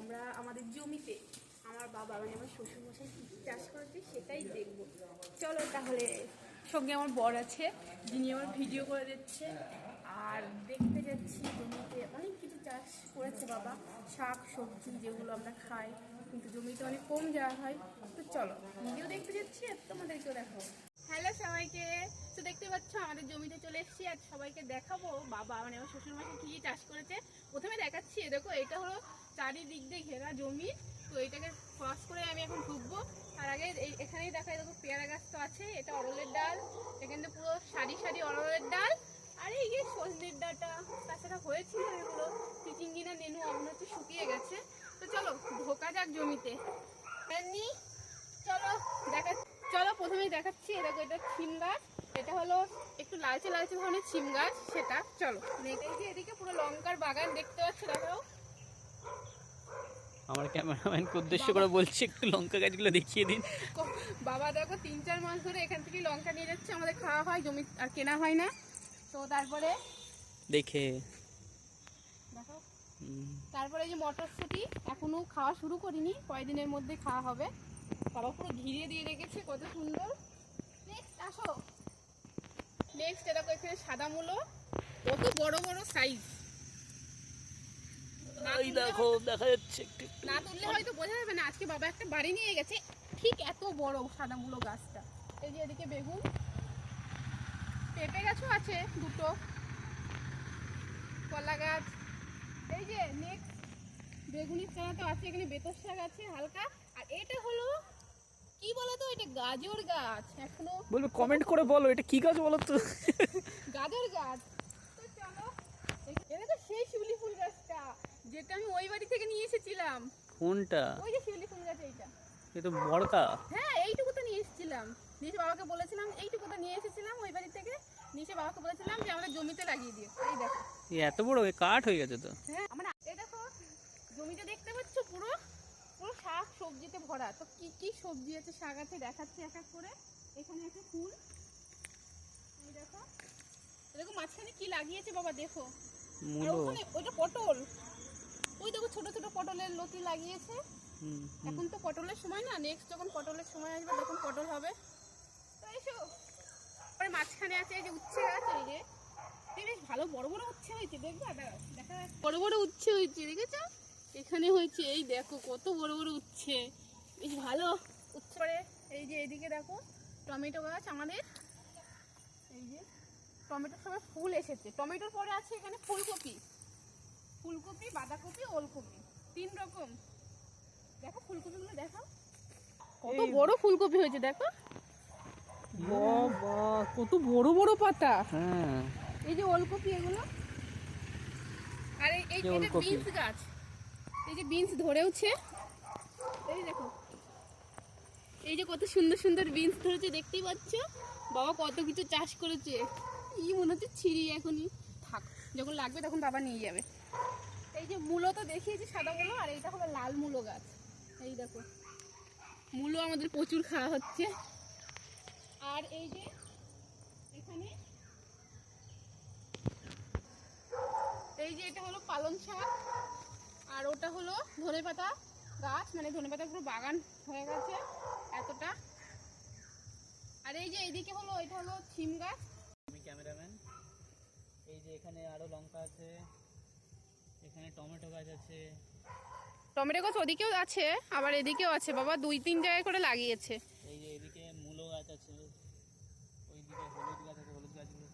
আমরা আমাদের জমিতে আমার বাবা মানে আমার শ্বশুরমশাই কী চাষ করেছে সেটাই দেখব। চলো তাহলে, সঙ্গে আমার বর আছে, যিনি আমার ভিডিও করে দিচ্ছে। আর দেখতে যাচ্ছি জমিতে অনেক কিছু চাষ করেছে বাবা। শাক, সবজি যেগুলো আমরা খাই, কিন্তু জমিতে অনেক কম যাওয়া হয়। তো চলো ভিডিও দেখতে যাচ্ছি আর তোমাদেরকেও দেখাবো। হ্যালো সবাইকে, তো দেখতে পাচ্ছ আমাদের জমিতে চলে এসেছি আর সবাইকে দেখাবো। বাবা মানে আমার শ্বশুর মশাই কী কী চাষ করেছে। প্রথমে দেখাচ্ছি দেখো, এটা হলো চারিদিক দিয়ে ঘেরা জমি। তো এটাকে ক্রস করে আমি এখন ঢুকবো। তার আগে এখানেই দেখা যায় দেখো পেয়ারা গাছ তো আছে, এটা অরলের ডাল। এখানে পুরো সারি সারি অরলের ডাল। আর এই যে সজনের ডাটা, তাছাড়া হয়েছিল এগুলো। চিচিঙ্গি না নেনু মনে হচ্ছে শুকিয়ে গেছে। তো চলো, ঢোকা যাক জমিতে। চলো দেখা চলো প্রথমেই দেখাচ্ছি এরকম এটা ছিম গাছ। এটা হলো একটু লালচে লালচে ধরনের ছিম গাছ, সেটা। চলো। এই যে এদিকে পুরো লঙ্কার বাগান দেখতে পাচ্ছ, দেখাও। আমার ক্যামেরাম্যানকে উদ্দেশ্য করে বলছি একটু লঙ্কা গাছগুলো দেখিয়ে দিন। বাবা দেখো তিন চার মাস ধরে এখান থেকে লঙ্কা নিয়ে যাচ্ছে আমাদের খাওয়া হয় জমি আর কেনা হয় না। তো তারপরে দেখে। দেখো। তারপরে এই যে মটরশুঁটি এখনও খাওয়া শুরু করিনি কয়েকদিনের মধ্যে খাওয়া হবে। বাবা পুরো ঘিরে দিয়ে রেখেছে কত সুন্দর। নেক্সট আসো। নেক্সট এরকম এখানে সাদা মূলো কত বড় বড় সাইজ এই দেখো দেখা যাচ্ছে একটু। না তুললে হয়তো বোঝা যাবে না আজকে বাবা একটা বাড়ি নিয়ে গেছে। ঠিক এত বড় সাদা মূলো গাছটা। এই যে এদিকে বেগুন পেঁপে গাছও আছে দুটো কলা গাছ। এই যে নেক্সট বেগুনের চারা তো আছে এখানে বেতর শাক আছে হালকা। আর এটা হলো কি বলতো এটা গাজর গাছ। এখনও বলবে কমেন্ট করে বলো এটা কি গাছ বলো তো? গাজর গাছ। তো চলো এটা তো সেই শিউলি ফুল গাছটা যেটা আমি ওই বাড়ি থেকে নিয়ে এসেছিলাম। কোনটা? ওই যে শিউলি ফুল গাছ এইটা। এ তো বড়কা হ্যাঁ এইটুকু তো নিয়ে এসেছিলাম। নিচে বাবাকে বলেছিলাম এইটুকু তো নিয়ে এসেছিলাম ওই বাড়ি থেকে। নিচে বাবাকে বলেছিলাম যে আমাদের জমিতে লাগিয়ে দিও। এই দেখো। এ এত বড়? কাঠ হয়ে গেছে তো। হ্যাঁ আমরা এই দেখো জমিতে দেখতে পাচ্ছ পুরো? পুরো শাক সবজিতে ভরা। তো কি কি সবজি আছে শাক আছে দেখাচ্ছি এক এক করে। এখানে আছে ফুল। এই দেখো। দেখো মাঝখানে কি লাগিয়েছে বাবা দেখো। মূলো। ওইটা পটল ওই দেখো ছোট ছোট পটলের লতি লাগিয়েছে। এখন তো পটলের সময় না নেক্সট যখন পটলের সময় আসবে তখন পটল হবে। তো এসো। পরে মাঝখানে আছে এই যে উচ্ছে গাছ এই যে। বেশ ভালো বড় বড় উচ্ছে হয়েছে দেখবা? দেখা। বড় বড় উচ্ছে হয়েছে দেখেছ? এখানে হয়েছে এই দেখো কত বড় বড় উচ্ছে। বেশ ভালো। উচ্ছে এই যে এইদিকে দেখো টমেটো গাছ আমাদের। এই যে টমেটোর সময় ফুল এসেছে। টমেটোর পরে আছে এখানে ফুলকপি। ফুলকপি বাঁধাকপি ওলকপি। তিন রকম। দেখো ফুলকপিগুলো দেখো কত বড় ফুলকপি হয়েছে দেখো। বাবা কত বড় বড় পাতা। হ্যাঁ। এই যে ওলকপি এগুলো। আর এই এটা বিনস গাছ। এই যে বিনস ধরেওছে। এই দেখো। এই যে কত সুন্দর সুন্দর বিনস ধরেছে দেখতেই পাচ্ছ? বাবা কত কিছু চাষ করেছে। ই মনে হচ্ছে ছিঁড়ি এখনই। থাক যখন লাগবে তখন বাবা নিয়ে যাবে। এই যে মূলো তো দেখিয়েছি, সাদা মূলো, আর এইটা হলো লাল মূলো গাছ। এই দেখো, মূলো আমাদের প্রচুর খাওয়া হচ্ছে। আর এই যে এখানে, এই যে এটা হলো পালং শাক, আর ওটা হলো ধনেপাতা গাছ মানে ধনেপাতা পুরো বাগান হয়ে গেছে এতটা। আর এই যে এইদিকে হলো, এটা হলো সিম গাছ। আমি ক্যামেরাম্যান। এই যে এখানে আরও লঙ্কা আছে। এখানে টমেটো গাছ আছে। টমেটো গাছ ওদিকেও আছে আবার এদিকেও আছে। বাবা দুই তিন জায়গায় করে লাগিয়েছে। এই যে এদিকে মূলো গাছ আছে ওইদিকে হলুদ গাছ আছে হলুদ গাছগুলো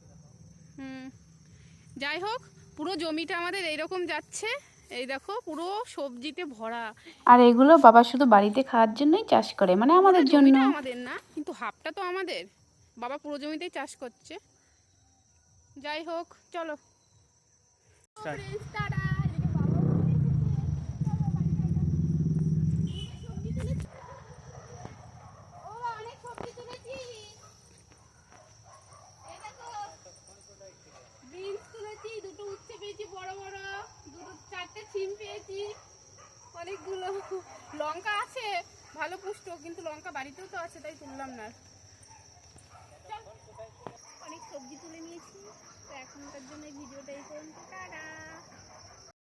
হুম। যাই হোক পুরো জমিটা আমাদের এইরকম যাচ্ছে। এই দেখো পুরো সবজিতে ভরা। আর এগুলো বাবা শুধু বাড়িতে খাওয়ার জন্যই চাষ করে মানে আমাদের জন্য। জমিটা আমাদের না কিন্তু হাফটা তো আমাদের। বাবা পুরো জমিতেই চাষ করছে। যাই হোক চলো Start. Friends, tata. এদিকে বাবাও চলে এসেছে। চলো, বাড়ি যাই যাক। সবজি তুলেছি। ও, অনেক সবজি তুলেছি। এই দেখো। বিনস তুলেছি, দুটো উচ্ছে পেয়েছি বড় বড় দুটো চারটে সিম পেয়েছি অনেকগুলো। লঙ্কা আছে, ভালো পুষ্ট, কিন্তু লঙ্কা বাড়িতেও তো আছে, তাই তুললাম না। অনেক সবজি তুলে নিয়েছি। তো এখনকার জন্য ভিডিওটাই পর্যন্ত। টাটা!